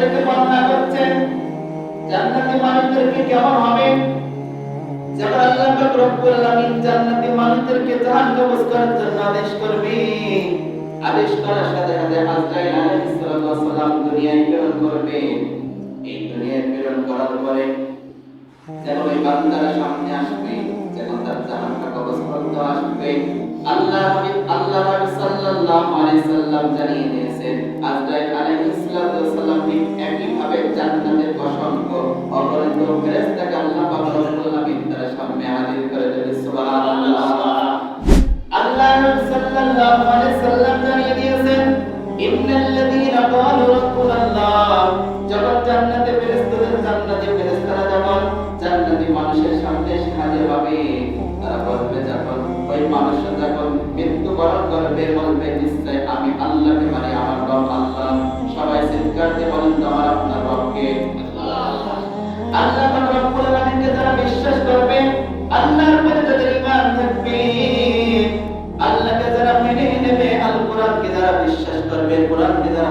আমাদেরকে বর্ণনা করছেন জান্নাতি মানুষদেরকে কেমন হবে? যখন আল্লাহ পাক রব্বুল আলামিন জান্নাতি মানুষদেরকে জাহান্নাম করার জন্য আদেশ করবে। আদেশ করার সাথে সাথে আজরাইল আলাইহিস সালাম দুনিয়ায় প্রেরণ করবে। এই দুনিয়ায় প্রেরণ করার পরে যখন ওই বান্দারা সামনে আসবে যখন তার জাহান্নাম কবজ করতে আসবে। আল্লাহ আল্লাহ সাল্লাল্লাহু আলাইহি সাল্লাম জানিয়ে দিয়েছেন, আজরাইল আলাইহিস সালাম ঠিক একই ভাবে জান্নাতের অসংখ্য অগণিত ফেরেশতাকে আল্লাহ পাক আলামিন তার সামনে হাজির করে দেবে, সুবহানাল্লাহ। আল্লাহ সাল্লাল্লাহু আলাইহি সাল্লাম জানিয়ে দিয়েছেন, ইন্নাল্লাযীনা ক্বালু রাব্বুনাল্লাহ। যখন জান্নাতে ফেরেশতাদের জান্নাতে ফেরেশতারা যখন জান্নাতি মানুষের সামনে হাজির হবে, তারা বলবে যখন, ওই মানুষটা যখন মৃত্যুবরণ করবে, বলবে সবাই বলেন তোমার আপনার রবকে? আল্লাহ রব্বুল আলামিনকে যারা বিশ্বাস করবে, আল্লাহর প্রতি তাদের ঈমান থাকবে। আল্লাহকে যারা মেনে নেবে আল কোরআনকে যারা বিশ্বাস করবে, কোরআনকে যারা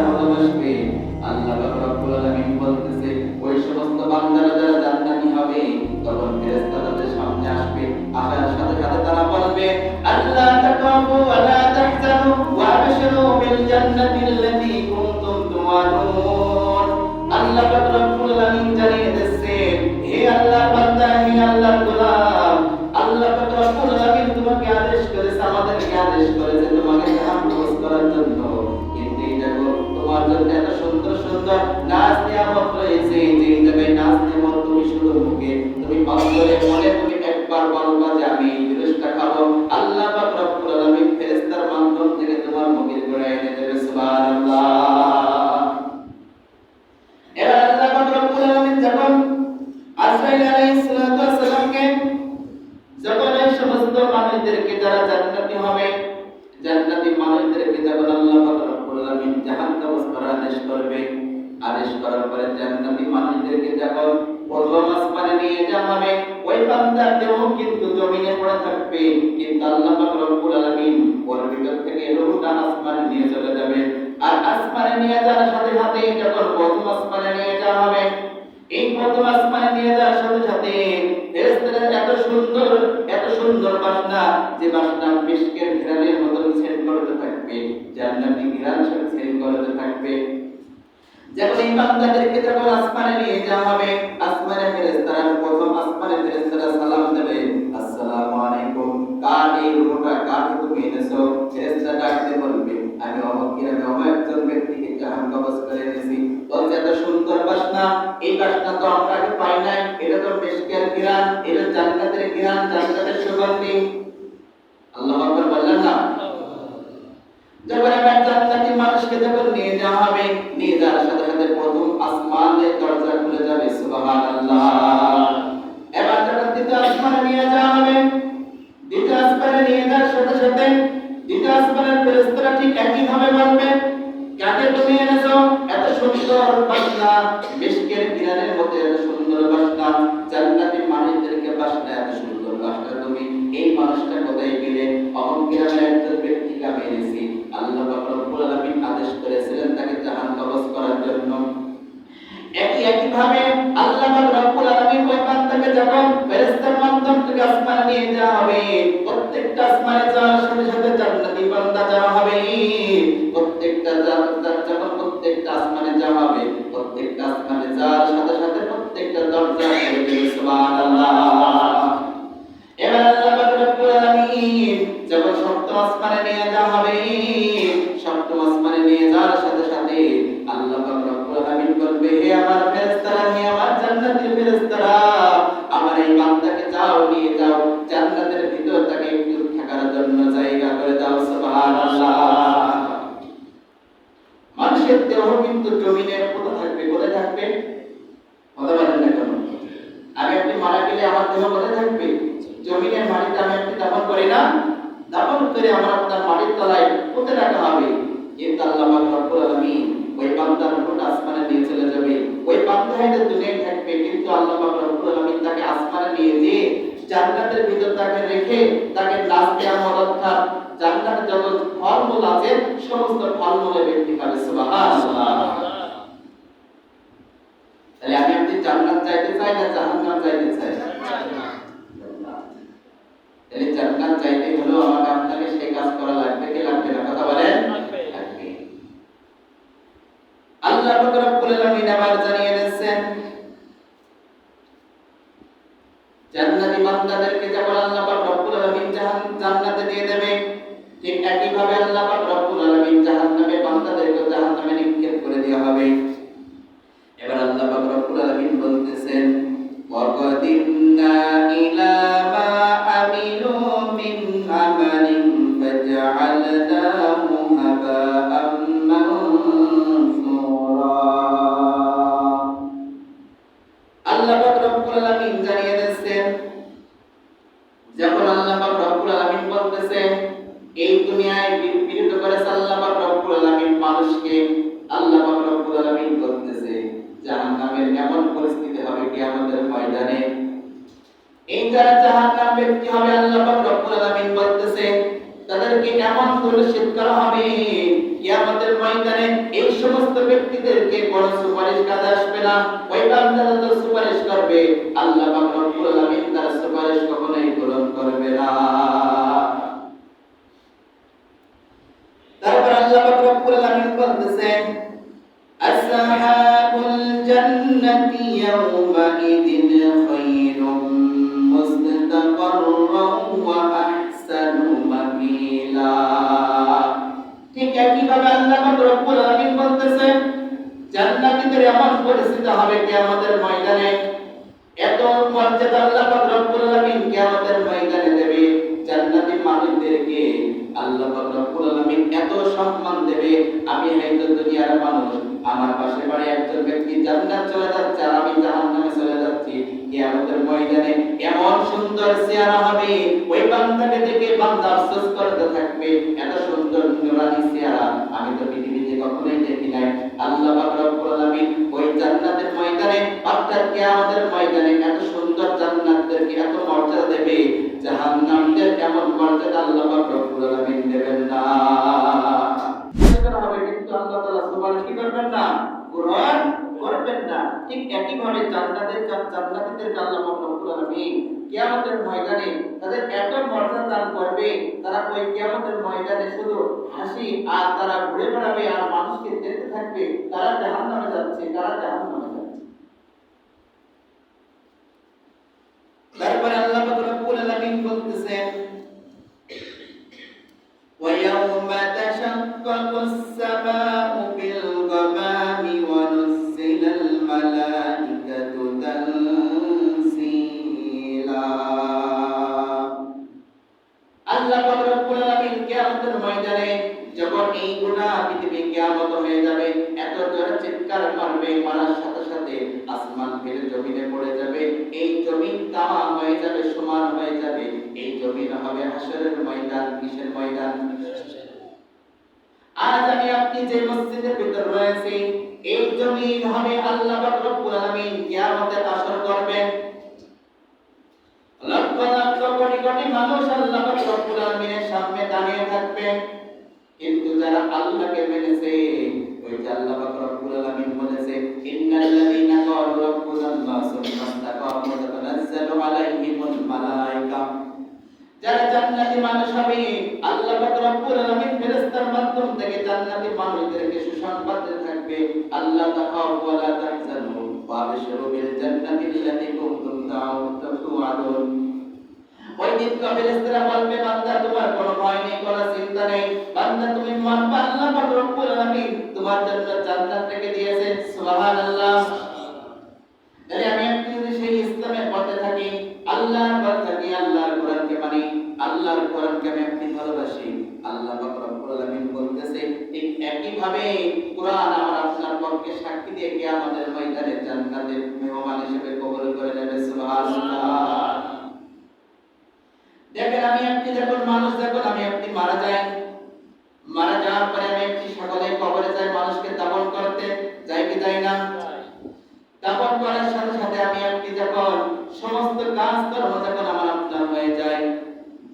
আল্লাহ রব্বুল আলামিন জানিয়ে দিচ্ছেন হে আল্লাহ বান্দা হে আল্লাহর গোলাম আল্লাহ রব্বুল আলামিন তোমাকে তুমি শুধু মুখে, তুমি মনে এবার আল্লাহ পাক আদেশ করার পরে মানুষদেরকে ওই কিন্তু জমিনে পড়ে থাকবে। কিন্তু আল্লাহ পাক রব্বুল আলামিন ওর ভিতর থেকে রূহটা আসমানে নিয়ে চলে যাবে। আসমানে নিয়ে যাওয়ার সাথে সাথে যখন প্রথম আসমানে নিয়ে যাওয়া হবে। এই প্রথম আসমানে নিয়ে যাওয়ার সাথে সাথে ফেরেশতারা এত সুন্দর এত সুন্দর বাসনা, যে বাসনা মিশকের ঘিরানের মতন সেট করতে থাকবে, জান্নাতি ঘিরান সেট করতে থাকবে। যখন এই বান্দাদেরকে যখন আসমানে নিয়ে যাওয়া হবে। আসমানে ফেরেশতারা, প্রথম আসমানে ফেরেশতারা সালাম দেবে। আসসালামু আলাইকুম। কার এই রূহটা কার তুমি এনেছো? ফেরেশতারা ডাকতে তো এটা আল্লাহ বললেন না মানুষকে যখন নিয়ে যাওয়া হবে। নিয়ে যাওয়ার সাথে সাথে প্রথম আসমানের কিরানের মধ্যে এত সুন্দর বাসনা জান্নাতি মানুষদেরকে বাসনা এত সুন্দর বাসনা তুমি এই মানুষটা কোথায় কিরামের একজন ব্যক্তিকে আমি এনেছি। আল্লাহ রব্বুল আদেশ করেছিলেন তাকে জাহান কবজ করার জন্য। একই একই ভাবে আল্লাহ রব্বুল ওই যখন মাধ্যম থেকে আসমানে নিয়ে যাওয়া হবে, প্রত্যেকটা আসমানে যাওয়ার সাথে সাথে জান্নাতি বান্দা যাওয়া হবে। প্রত্যেকটা যখন প্রত্যেকটা আসমানে যাওয়া হবে প্রত্যেকটা আসমানে যাওয়ার সাথে সাথে গেলে আমার থাকবে। জমিনের মাটিতে আমি আপনি দাফন করি না। দাফন করে আমার আপনার মাটির তলায় পুঁতে রাখা হবে। কিন্তু আল্লাহ রব্বুল আলামিন ওই বান্দার রূহটা আসমানে নিয়ে চলে যাবে। ওই বান্দা দুনিয়ায় থাকবে, কিন্তু আল্লাহ রব্বুল আলামিন তাকে আসমানে নিয়ে যেয়ে জান্নাতের ভিতর তাকে রেখে তাকে নাস্তে আমল অর্থাৎ জান্নাতে যত ফলমূল আছে, সমস্ত ফলমূলের ব্যক্তি খাবে সুবহানাল্লাহ। চায় না, জাহান্নাম যাইতে চায় তাহলে জান্নাত চাইতে আমাকে আপনাকে সেই কাজ করা লাগবে কি লাগবে না? কথা বলেন? আল্লাহ রাব্বুল আলামিন আবার জানিয়ে দিচ্ছেন জান্নাতি বান্দাদেরকে যখন আল্লাহ এই যারা জাহান্নাম ব্যক্তি হবে, আল্লাহ রব্বুল আলামিন বলতেছে, তাদেরকে এমন দূষিত করা হবে, কিয়ামতের ময়দানে এই সমস্ত ব্যক্তিদেরকে কোনো সুপারিশ কাজ আসবে না। ওই বান্দারা তো সুপারিশ করবে, আল্লাহ পাক রব্বুল আলামিন তার সুপারিশ কখনোই গ্রহণ করবে না। তারপর আল্লাহ পাক রব্বুল আলামিন বলতেছেন আসহাবুল জান্নাতি ইয়াওমাইদিন ময়দানে এমন সুন্দর চেহারা হবে, ওই বান্দাকে দেখে বান্দা আফসোস করতে থাকবে, এত সুন্দর নুরানি চেহারা। আমি তো পৃথিবীতে কখনোই দেখি নাই। আল্লাহ পাক রব্বুল আলামিন ওই জান্নাতের ময়দানে অর্থাৎ কিয়ামতের ময়দানে এত সুন্দর জান্নাতদেরকে এত মর্যাদা দেবে, জাহান্নামদের এমন মর্যাদা আল্লাহ পাক রব্বুল আলামিন দেবেন না সেটা হবে কিন্তু আল্লাহ তাআলা সুবহানাহু কি করবেন না গ্রহণ করবেন না ঠিক একই ভাবে জান্নাতের জান্নাতীদের আল্লাহ রব্বুল আলামিন কিয়ামতের ময়দানে তাদের এত মর্যাদা দান করবে। তারা ওই কিয়ামতের ময়দানে শুধু হাসি আর তারা ঘুরে বেড়াবে আর মানুষকে দেখতে থাকবে। তারা জাহান্নামে যাচ্ছে, তারা জাহান্নামে হবে হাসরের ময়দান, কিসের ময়দান? আজ আমি আপনি যে মসজিদের ভিতর রয়েছি, এই জমিন হবে আল্লাহ পাক রব্বুল আলামিন কিয়ামতের আসর করবেন। লক্ষ লক্ষ কোটি কোটি মানুষ আল্লাহ পাক রব্বুল আলামিনের সামনে দাঁড়িয়ে থাকবে। কিন্তু যারা আল্লাহকে মেনেছে ওই যে আল্লাহ পাক রব্বুল আলামিন বলেছে, ইন্নাল্লাযীনা ক্বালু রাব্বুনাল্লাহ সুম্মা ইসতাকামু তাতানাজ্জালু আলাইহিমুল মালায়েকা যারা জান্নাতি মানুষ হবে আল্লাহ পাক রব্বুল আলামিন ফেরেশতার মাধ্যম থেকে জান্নাতি মানুষদেরকে সুসংবাদ দিতে থাকবে। আল্লাহ তাখাফু ওয়া লা তাহজানু ওয়া বিল জান্নাতি আল্লাতী কুনতুম তুআদুন ওই দিন ফেরেশতারা বলবে, বান্দা, তোমার কোনো ভয় নেই, কোনো চিন্তা নেই। বান্দা, তুমি মানবা, আল্লাহ পাক রব্বুল আলামিন তোমার জন্য জান্নাত রেখে দিয়েছেন। সুবহানাল্লাহ। আল্লাহর কোরআনকে আমি আপনি ভালোবাসি। আল্লাহ রব্বুল আলামিন বলতেছে ঠিক একই ভাবে কোরআন আমার আপনার পক্ষে সাক্ষী দিয়ে কিয়ামতের ময়দানে জান্নাতের মেহমান হিসেবে কবুল করে নেবে সুবহানাল্লাহ। দেখেন আমি আপনি যখন মানুষ যখন আমি আপনি মারা যাই মারা যাওয়ার পরে আমি আপনি সকলে কবরে যাই মানুষকে দাফন করতে যাই কি যাই না? দাফন করার সাথে সাথে আমি আপনি যখন সমস্ত কাজ কর্ম যখন আমার আপনার হয়ে যায়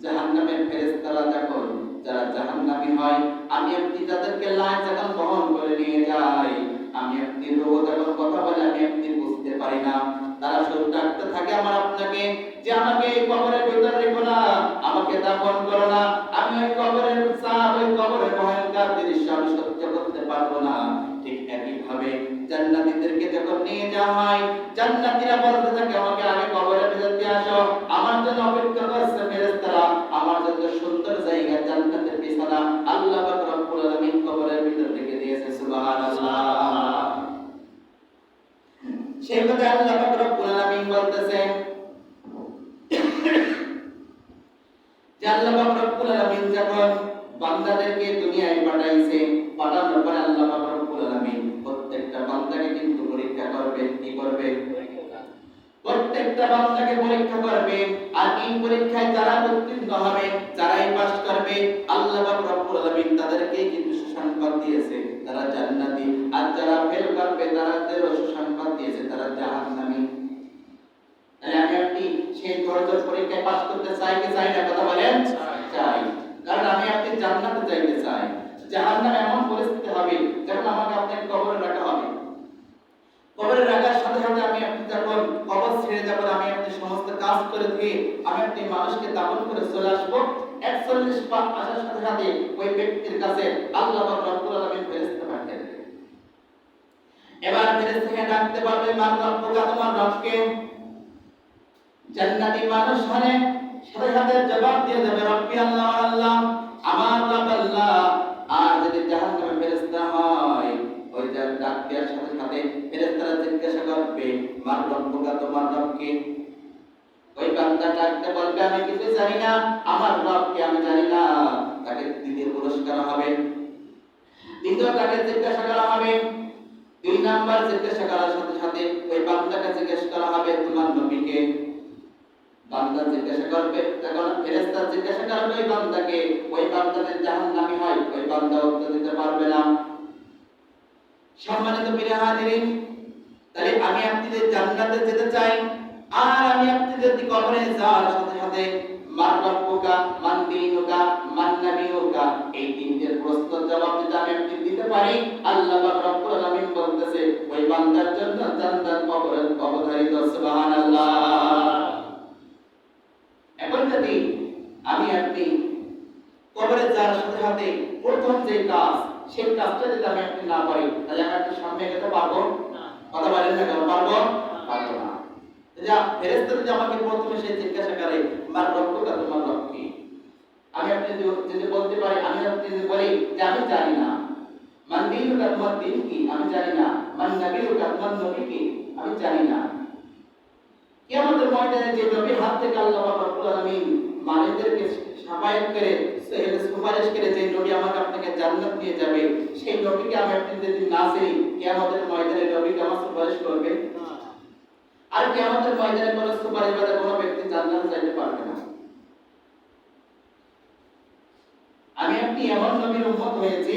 জাহান্নামের ফেরেশতারা যখন যারা জাহান্নামী হয়, আমি আপনি তাদেরকে লাশ যখন বহন করে নিয়ে যাই, আমি আপনি রোগ যখন কথা বলে, আমি আপনি বুঝতে পারি না। তারা শুধু ডাকতে থাকে আমার আপনাকে, যে আমাকে এই কবরের ভিতর রেখো না, আমাকে দাফন করো না। আমি ওই কবরের চাপ ওই কবরের ভয়ঙ্কর দৃশ্য আমি সহ্য করতে পারব না। ঠিক একই ভাবে জান্নাতীদেরকে যখন নিয়ে যাওয়া হয়, জান্নাতীরা বলতে থাকে, আমাকে আগে কবরের ভিতর আসো। আমার জন্য অপেক্ষা করছে কথা আল্লাহ পাক রব্বুল আলামিন বলতেছেন যে আল্লাহ পাক রব্বুল আলামিন যখন বান্দাদেরকে দুনিয়ায় পাঠাইছে, পাঠানোর পরে আল্লাহ পাক রব্বুল আলামিন প্রত্যেকটা বান্দাকে কিন্তু পরীক্ষা করবে, কি করবে? প্রত্যেকটা বান্দাকে পরীক্ষা করবে, আর এই পরীক্ষায় যারা উত্তীর্ণ হবে, যারাই পাস করবে, আল্লাহ পাক রব্বুল আলামিন তাদেরকে কিন্তু সুসংবাদ দিয়েছে। তারা জান্নাতি। আর যারা ফেল করবে তাদেরও সুসংবাদ দিয়েছে, তারা জাহান্নামী। তাহলে আমি আপনি সেই ধৈর্য পরীক্ষায় পাস করতে চাই কি চাই না, কথা বলেন? চাই। কারণ আমি আপনি জান্নাতে যাইতে চাই। জাহান্নামে এমন পরিস্থিতি হবে যখন আমাকে আপনাকে কবরে রাখা হবে। কবরে রাখার সাথে সাথে আমি আপনি যখন কবর ছেড়ে যাবেন আমি আপনি সমস্ত কাজ করে দিয়ে আমি আপনি মানুষকে দাফন করে চলে আসব। একচল্লিশ পাক আসার সাথে সাথে ওই ব্যক্তির কাছে আল্লাহ রব্বুল আলামিন ফেরেশতা এবার ফেরেশতাকে ডাকতে পারবে মান রব্বুকা তোমার রবকে। জান্নাতি মানুষ হলে সাথে সাথে জবাব দিয়ে দেবে, রব্বি আল্লাহ আল্লাহ, আমার রব আল্লাহ। আর যদি জাহান্নামে ফেরেশতা হয়, ওই যে ডাক দেওয়ার সাথে সাথে ফেরেশতারা জিজ্ঞাসা করবে, মার রব্বুকা তোমার রবকে? ওই বান্দা ডাকতে বলবে, আমি কিছু জানি না, আমার রবকে আমি জানি না। তাকে দ্বিতীয় পুরস্কার হবে। দ্বিতীয় তাকে জিজ্ঞাসা করা হবে দুই নাম্বার জিজ্ঞাসা করার সাথে সাথে ওই বান্দাকে জিজ্ঞাসা করা হবে, তোমার নবীকে? বান্দা জিজ্ঞাসা করবে তখন ফেরেশতা জিজ্ঞাসা করবে, ওই বান্দাকে? ওই বান্দা যদি জাহান্নামী হয়, ওই বান্দা উত্তর দিতে পারবে না। সম্মানিত প্রিয় তাহলে আমি আপনি যে জান্নাতে যেতে চাই, আর আমি আপনি যদি কবরে যাওয়ার সাথে সাথে মান রব্বুকা মান দীনুকা মান নাবিয়ুকা এই তিনটের প্রশ্ন জবাব যদি আমি আপনি দিতে পারি আল্লাহ পাক রব্বুল আলামিন বলতেছে ওই বান্দার জন্য জান্নাত কবরে অবধারিত সুবহানাল্লাহ। এখন যদি আমি আপনি কবরে যাওয়ার সাথে সাথে প্রথম যে কাজ সেই কাজটা যদি আমি আপনি না পারি তাহলে আমি আপনি সামনে যেতে পারব? কথা বলেন না পারব? পারব না। যা ফেরেশতা যদি আমাকে প্রথমে সে জিজ্ঞাসা করে, মার রব্বুকা তোমার কি? আমি আপনি যদি বলতে পারি, আমি আপনি যদি বলি যে আমি জানি না। মান তোমার দিন কি? আমি জানি না। মান নবীকা তোমার নবী কি? আমি জানি না। কিয়ামতের ময়দানে যে নবীর হাত থেকে আল্লাহ রাব্বুল আলামিন মানুষদেরকে সাফায়াত করে সুপারিশ করে যে নবী আমাকে আপনাকে জান্নাত নিয়ে যাবে, সেই নবীকে আমি আপনি যদি না চিনি, কিয়ামতের ময়দানে নবীকে আমার সুপারিশ করবে? আর কিয়ামতের ময়দানে কোনো সুপারিশ বাদে কোনো ব্যক্তি জান্নাতে যাইতে পারবে না। আমি আপনি এমন নবীর উম্মত হয়েছি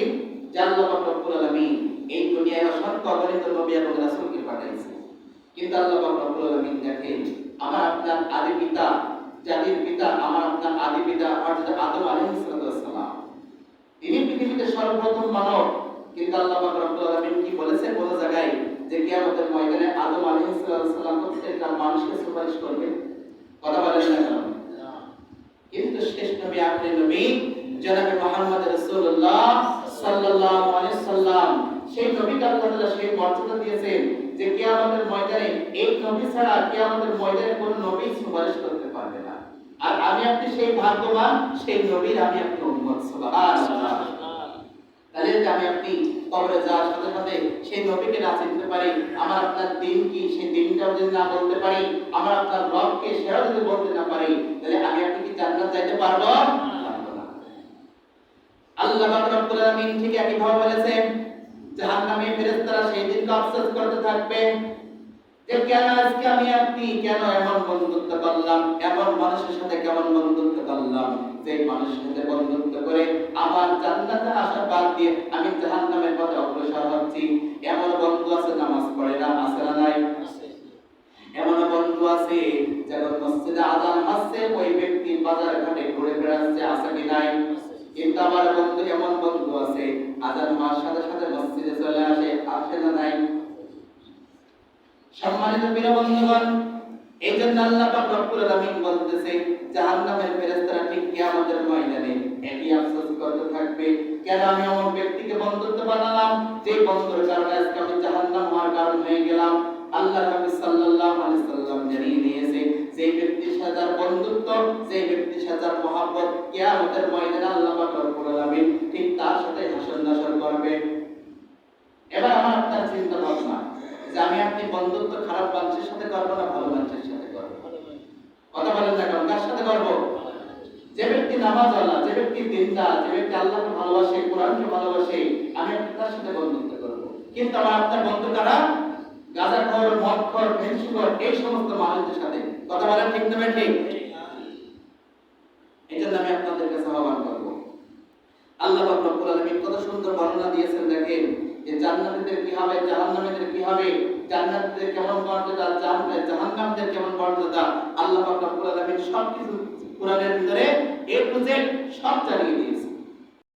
রব্বুল আলামিন। এই দুনিয়ায় অসংখ্য নবী এবং রাসূলকে পাঠাইছে। কিন্তু আল্লাহ রব্বুল আলামিন দেখেন, আমার আপনার আদি পিতা, জাতির পিতা, আমার আপনার আদি পিতা অর্থাৎ আদম আলাইহিস সালাম। তিনি পৃথিবীতে সর্বপ্রথম মানব। কিন্তু আল্লাহ রব্বুল আলামিন কি বলেছে? কোন জায়গায় যে কিয়ামতের ময়দানে আদম আলাইহিস সালাম প্রত্যেকটা মানুষকে সুপারিশ করবে? কথা বলেন না কেন? কিন্তু শেষ নবী, আখরি নবী, জনাবে মুহাম্মদ রাসূলুল্লাহ সাল্লাল্লাহু আলাইহি সাল্লাম, সেই নবীকে আল্লাহ তাআলা সেই মর্যাদা দিয়েছেন যে কিয়ামতের ময়দানে এই নবী ছাড়া কিয়ামতের ময়দানে কোন নবী সুপারিশ করতে পারবে না। আর আমি আপনি সেই ভাগ্যবান, সেই নবীর আমি আপনি উম্মত যে আমি আপনি কবরে যাওয়ার সাথে সাথে সেই নবীকে না চিনতে পারি। আমার আপনার দিন কি সেই দিনটাও যদি না বলতে পারি, আমার আপনার রবকে সেটাও যদি বলতে না পারি, তাহলে আমি আপনি কি জান্নাত যাইতে পারব? আল্লাহ আলামিন ঠিক বলেছেন, জাহান্নামে ফেরেশতারা সেই আফসোস করতে থাকবে যে, কেন আজকে আমি আপনি কেন এমন বন্ধুত্ব করলাম? এমন মানুষের সাথে কেমন বন্ধুত্ব করলাম? যে মানুষের সাথে বন্ধুত্ব করে জান্নাতে আসা বাদ দিয়ে আমি জাহান্নামের পথে অগ্রসর হচ্ছি। এমন বন্ধু আছে নামাজ পড়ে না আছে না নাই? এমন বন্ধু আছে যখন মসজিদে আজান হচ্ছে ওই ব্যক্তি বাজার ঘাটে ঘুরে বেড়াচ্ছে আছে কি নাই? কিন্তু আমার বন্ধু এমন বন্ধু আছে আজান হওয়ার সাথে সাথে মসজিদে চলে আসে আসে না নাই? সম্মানিত প্রিয় বন্ধুগণ এই জন্য আল্লাহ পাক রব্বুল আলামিন বলতেছে জাহান্নামের ফেরেশতারা ঠিক কিয়ামতের ময়দানে একই আফসোস করতে থাকবে কেন আমি এমন ব্যক্তিকে বন্ধুত্ব বানালাম? যে বন্ধুর কারণে আজকে আমি জাহান্নাম হওয়ার কারণ হয়ে গেলাম। আল্লাহ নবী সাল্লাল্লাহু আলাইহি সাল্লাম জানিয়ে দিয়েছে, যে ব্যক্তির সাথে বন্ধুত্ব, যে ব্যক্তির সাথে মহব্বত কিয়ামতের ময়দানে আল্লাহ পাক রব্বুল আলামিন ঠিক তার সাথে হাসর নাসর করবে। এবার আমার আপনার চিন্তা ভাবনা যে আমি আপনি বন্ধুত্ব খারাপ মানুষের সাথে করব না ভালো মানুষের সাথে করব? কথা বলেন না কার সাথে করব? যে ব্যক্তি নামাজ আল্লাহ যে ব্যক্তি দিনদার যে ব্যক্তি আল্লাহকে ভালোবাসে, কোরআনকে ভালোবাসে, আমি তার সাথে বন্ধুত্ব করব। কিন্তু আমার আপনার বন্ধু কারা ভেন্সুকর এই সমস্ত মানুষদের সাথে কথা বলেন ঠিক ঠিক? এই জন্য আমি আপনাদের কাছে আহ্বান করব। আল্লাহ রব্বুল আলামিন কত সুন্দর বর্ণনা দিয়েছেন, দেখেন যে জান্নাতীদের কি হবে, জাহান্নামীদের কি হবে, জান্নাতীদের কেমন মর্যাদা জাহান্নাম জাহান্নামীদের কেমন মর্যাদা আল্লাহ রব্বুল আলামিন সব কিছু কোরআনের ভিতরে এ টু জেড সব জানিয়ে দিয়েছেন